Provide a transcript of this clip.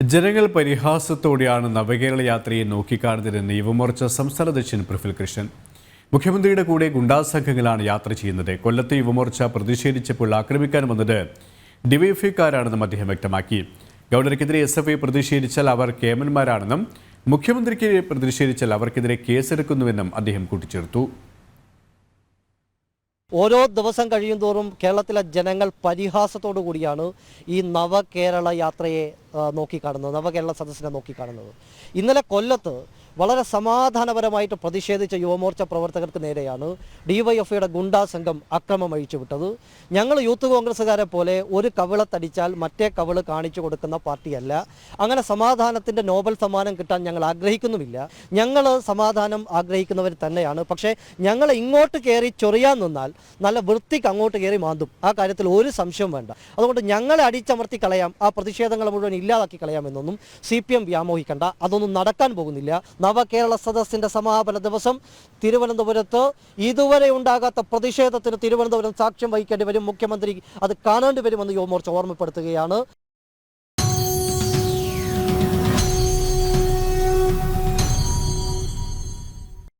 ജനങ്ങൾ പരിഹാസത്തോടെയാണ് നവകേരള യാത്രയെ നോക്കിക്കാണുന്നതെന്ന് യുവമോർച്ച സംസ്ഥാന അധ്യക്ഷൻ പ്രഫുൽ കൃഷ്ണൻ. മുഖ്യമന്ത്രിയുടെ കൂടെ ഗുണ്ടാ സംഘങ്ങളാണ് യാത്ര ചെയ്യുന്നത്. കൊല്ലത്ത് യുവമോർച്ച പ്രതിഷേധിച്ചപ്പോൾ ആക്രമിക്കാൻ വന്നത് ഡിവൈഎഫ്ഐക്കാരാണെന്നും അദ്ദേഹം വ്യക്തമാക്കി. ഗവർണർക്കെതിരെ എസ് എഫ് ഐ പ്രതിഷേധിച്ചാൽ അവർ കേമന്മാരാണെന്നും മുഖ്യമന്ത്രിക്ക് പ്രതിഷേധിച്ചാൽ അവർക്കെതിരെ കേസെടുക്കുന്നുവെന്നും അദ്ദേഹം കൂട്ടിച്ചേർത്തു. ഓരോ ദിവസം കഴിയും തോറും കേരളത്തിലെ ജനങ്ങൾ പരിഹാസത്തോടു കൂടിയാണ് ഈ നവകേരള യാത്രയെ നോക്കിക്കാണുന്നത് നവകേരള സദസ്സിനെ നോക്കിക്കാണുന്നത്. ഇന്നലെ കൊല്ലത്ത് വളരെ സമാധാനപരമായിട്ട് പ്രതിഷേധിച്ച യുവമോർച്ച പ്രവർത്തകർക്ക് നേരെയാണ് ഡിവൈഎഫ്ഐയുടെ ഗുണ്ടാ സംഘം അക്രമം അഴിച്ചുവിട്ടത് ഞങ്ങൾ യൂത്ത് കോൺഗ്രസ്സുകാരെ പോലെ ഒരു കവിളത്തടിച്ചാൽ മറ്റേ കവിൾ കാണിച്ചു കൊടുക്കുന്ന പാർട്ടിയല്ല. അങ്ങനെ സമാധാനത്തിന്റെ നോബൽ സമ്മാനം കിട്ടാൻ ഞങ്ങൾ ആഗ്രഹിക്കുന്നുമില്ല. ഞങ്ങൾ സമാധാനം ആഗ്രഹിക്കുന്നവർ തന്നെയാണ്. പക്ഷേ ഞങ്ങൾ ഇങ്ങോട്ട് കയറി ചൊറിയാൻ നിന്നാൽ നല്ല വൃത്തിക്ക് അങ്ങോട്ട് കയറി മാന്തും. ആ കാര്യത്തിൽ ഒരു സംശയം വേണ്ട. അതുകൊണ്ട് ഞങ്ങളെ അടിച്ചമർത്തി കളയാം. ആ പ്രതിഷേധങ്ങൾ മുഴുവൻ ഇല്ലാതാക്കി കളയാമെന്നൊന്നും സി പി എം വ്യാമോഹിക്കണ്ട. അതൊന്നും നടക്കാൻ പോകുന്നില്ല. നവകേരള സദസ്സിന്റെ സമാപന ദിവസം തിരുവനന്തപുരത്ത് ഇതുവരെ ഉണ്ടാകാത്ത പ്രതിഷേധത്തിന് തിരുവനന്തപുരം സാക്ഷ്യം വഹിക്കേണ്ടി വരും. മുഖ്യമന്ത്രി അത് കാണേണ്ടി വരുമെന്ന് യുവമോർച്ച ഓർമ്മപ്പെടുത്തുകയാണ്.